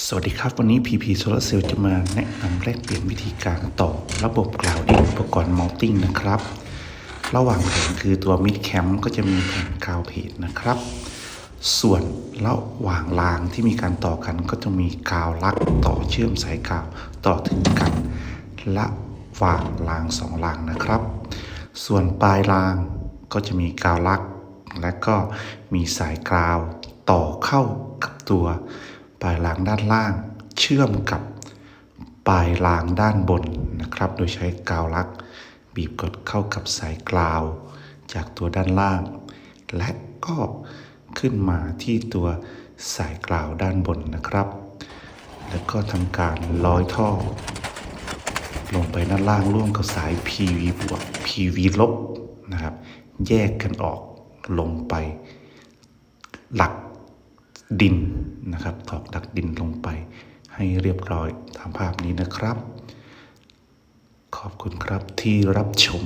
สวัสดีครับ วันนี้ PP Solar Cell จะมาแนะนำแลกเปลี่ยนวิธีการต่อระบบกล่าวดิ้งอุปกรณ์มอลติ้งนะครับ ระหว่างแผงคือตัว Mid Camp ก็จะมีแผงกาวเพจนะครับ ส่วนระหว่างรางที่มีการต่อกันก็จะมีกาวลักต่อเชื่อมสายกาวต่อถึงกันระหว่างรางสองรางนะครับ ส่วนปลายรางก็จะมีกาวลัก และก็มีสายกาวต่อเข้ากับตัว ปลายรางด้านล่าง เชื่อมกับปลายรางด้านบนนะครับ โดยใช้กาวลัก บีบกดเข้ากับสายกาว จากตัวด้านล่าง และก็ขึ้นมาที่ตัวสายกาวด้านบนนะครับ แล้วก็ทำการร้อยท่อ ลงไปด้านล่างร่วมกับสาย PV บวก PV ลบนะครับ แยกกันออกลงไปหลักดิน นะครับ ตอกดักดินลงไปให้เรียบร้อยตามภาพนี้นะครับ ขอบคุณครับที่รับชม